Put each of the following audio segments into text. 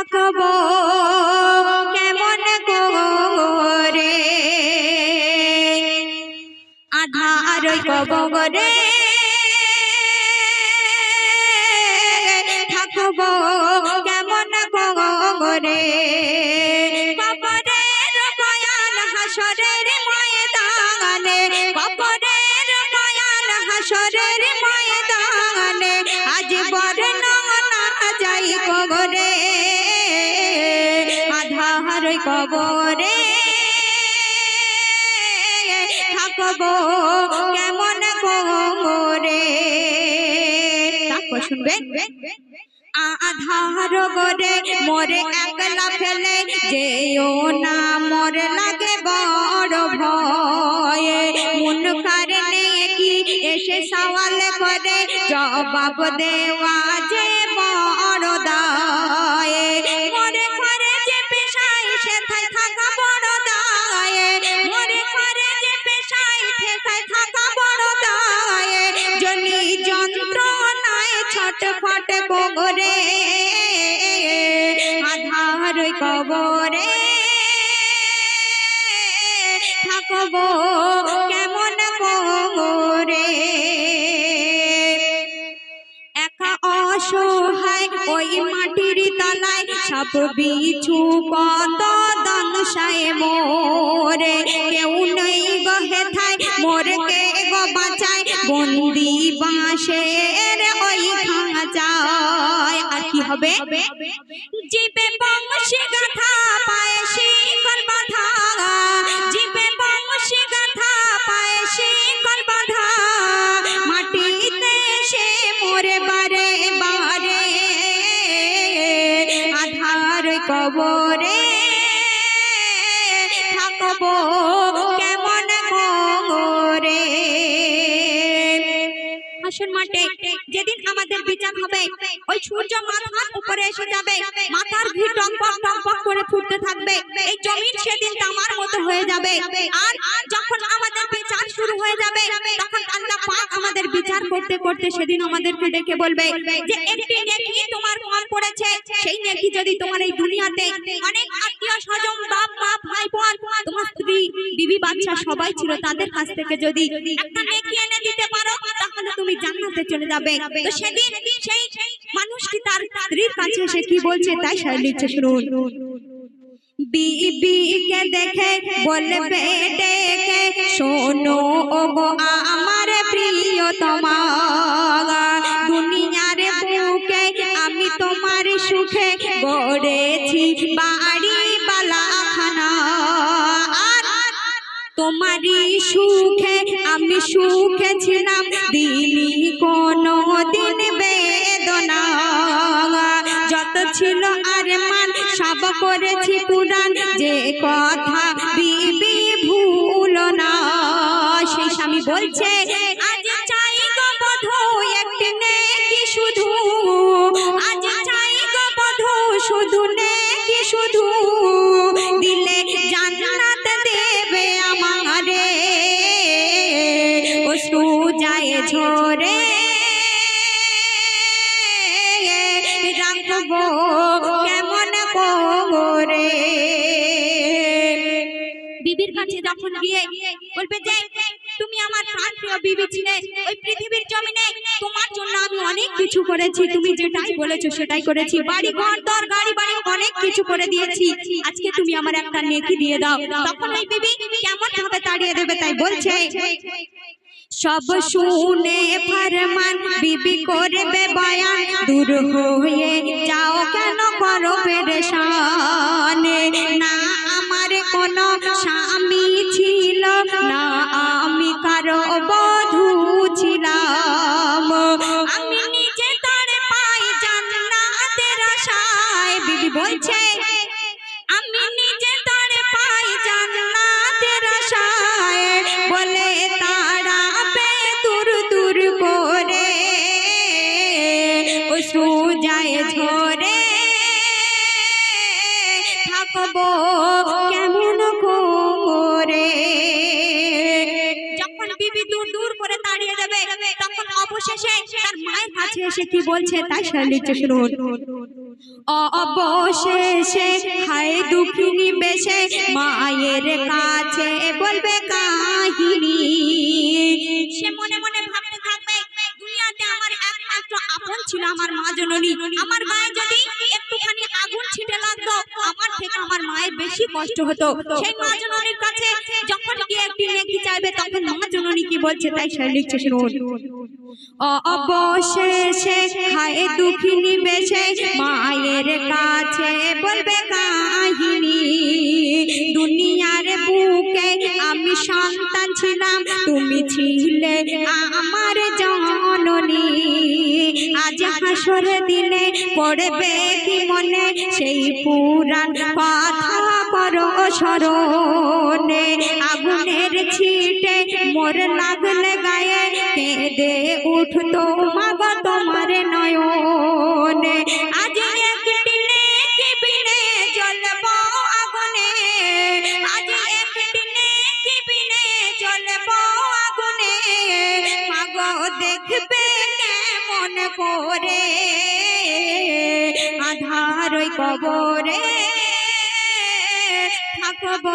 থাকব কেমন করে? আধার কবরে থাকব কেমন করে? কবরে থাকব কেমন তারপর শুনবেন আধার গরে মোরে একলা ফেলে যেও না, মোরে লাগে বড় ভয়ে। মন কারণে কি এসে সওয়াল করে? জবাব দেওয়া যে ছটফট করে আধার কবরে। থাকব কেমন করে একা অসহায় ওই মাটির তলায় সব বিছু কত দংশায় মোরে। কেউ নেই গহে থাই মোরকে গো বাঁচায়, বন্দি বাঁশের হবে। হাসন মাঠে যেদিন আমাদের বিচার হবে, ওই সূর্য মাথার উপরে এসে যাবে। মাথার ভিড় টম্পক টম্পক করে ফুটতে থাকবে। এই জমিন সেদিন তামার মতো হয়ে যাবে। আর যখন আমাদের বিচার শুরু হয়ে যাবে, তখন বিচার করতে করতে সেদিন আমাদেরকে ডেকে বলবে যে, একটি নেকি তোমার কম পড়েছে সেই নেকি যদি তোমার এই দুনিয়াতে অনেক আত্মীয় স্বজন, বাপ, মা, ভাই, বোন, তোমার স্ত্রী, বিবি, বাচ্চা সবাই ছিল, তাদের কাছ থেকে যদি একটা নেকি এনে দিতে পারো, তাহলে তুমি জান্নাতে চলে যাবে। তো সেদিন সেই মানুষটি তার স্ত্রীর কাছে এসে কি বলছে, তাই সাহেব লিখছে শুনুন। বিবিকে দেখে বলবে, ডেকে শোনো ও গো আমার প্রিয়তমা দুনিয়ার বুকে আমি তোমার সুখে গড়েছি বাড়ি তোমারই সুখে আমি সুখে ছিলাম, দিনই কোনো দিন বেদনা যত ছিল করেছি পুরাণ যে কথা বিবি ভুল না। সেই স্বামী বলছে শুধু। শুধু নেকি শুধু। বিবির কাছে যখন গিয়ে বলবে যে, তুমি আমার প্রাণ প্রিয় বিবি ছিলে, ওই পৃথিবীর জমিনে তোমার জন্য আমি অনেক কিছু করেছি, তুমি যেটাই বলেছ সেটাই করেছি। বাড়ি ঘর, দর, গাড়ি বাড়ি অনেক কিছু করে দিয়েছি। আজকে তুমি আমার একটা নেকি দিয়ে দাও। তখন ওই বিবি কেমন ভাবে তাড়িয়ে দেবে তাই বলছে, সব শুনে ফরমান বিবি করবে বয়ান, দূর হয়ে যাও কেন করো পেরেশান? না আমার কোনো স্বামী ছিল না, আমি কারও বধূ ছিলাম। আমি নিজে তার পাই জান্নাতের আশায়। বিবি বলছে, আমি নিজে তার পাই জান্নাতের আশায়। বলে তারা পে দূর দূর করে ও সুজায় ঝরে। থাকব বিবি দূর দূর করে তাড়িয়ে দেবে তখন অবশেষে তার মায়ের কাছে এসে কি বলছে তাই শুনুন। অবশেষে বেশে মায়ের কাছে বলবে কাহিনী। সে মনে মনে ভাবতে থাকবে, দুনিয়াতে আমার একমাত্র আপন ছিল আমার মা জননী। আমার গায়ে যদি আমার থেকে আমার মায়ের বেশি কষ্ট হতো। সেই মা জননীর কাছে যখন গিয়ে একটি নেকি চাইবে, তখন মা জননী কি বলছে? তাই সে লিখছে শুনুন অবশেষে হায় দুঃখিনী বেশে মায়ের কাছে বলবে কাহিনী, দুনিয়ার বুকে আমি সন্তান ছিলাম, তুমি ছিলে আমার জননী। হাসর দিনে পড়বে কি মনে, সেই পুরাণ কথা করো সরণে আগুনের ছিটে মোর লাগলে গায়ে কেঁদে উঠতো মাগ তোমার নয়নে। করে আধার ওই কবরে থাকব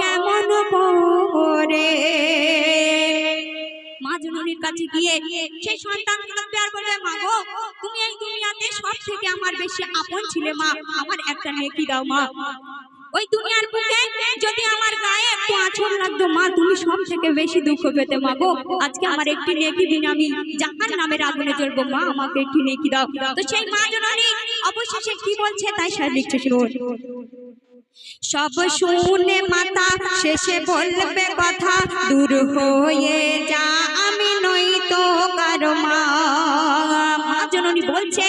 কেমন করে? মা কাছে গিয়ে সেই সন্তান কাঁদবে আর বলবে, মা গো, তুমি এই দুনিয়াতে সব থেকে আমার বেশি আপন ছিলে, মা। আমার একটা নেকি দাও, মা। ওই দুনিয়ার বুকে যদি আমার গায়ে একটু আঁচড় লাগতো, মা, তুমি সব থেকে বেশি দুঃখ পেতে, মা গো। আজকে আমার একটি নেকি দিন, আমি জাহান নামের আগুনে জ্বলবো, মা, আমাকে একটি নেকি দাও। তো সেই মা জননী অবশেষে কি বলছে, তাই সে লিখছে শুনুন। সব শুনে মাতা শেষে বলবে কথা, দূর হয়ে যা, আমি নই তো কারও মা। মা জননী বলছে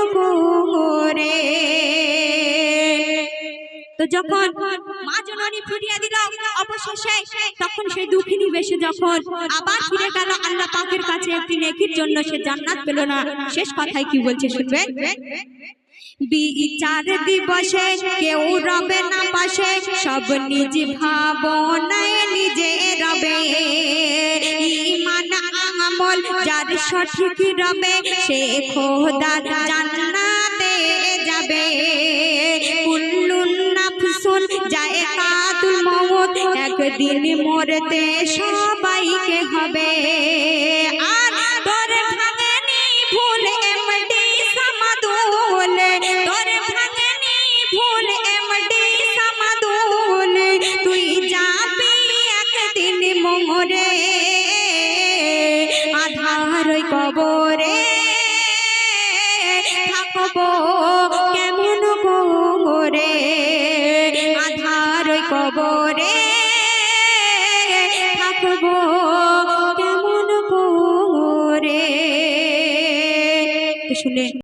তো যখন মা জননী ফিরিয়ে দিল অবশেষে, তখন সেই দুঃখিনী বেশে যখন আবার ফিরে গেল, আল্লাহ পাকের কাছে একটি নেকির জন্য সে জান্নাত পেল না। শেষ কথায় কি বলছে শুনবেন বিচার দিবসে কেউ রবে না পাশে, সব নিজ ভাবনায় নিজে রবে। ইমান আমল যার সঠিক রবে, সে খোদার জান্নাতে যাবে। নাফসুন জায়কাতুল মউত একদিন মরতে সবাইকে হবে। আর তোর ভাঙেনি ভুল এমডি সমাদুল। তোর ভাঙেনি ভুল এমডি সমাদুল। তুই যাবি একদিন মোরে। আধার কবরে থাকব।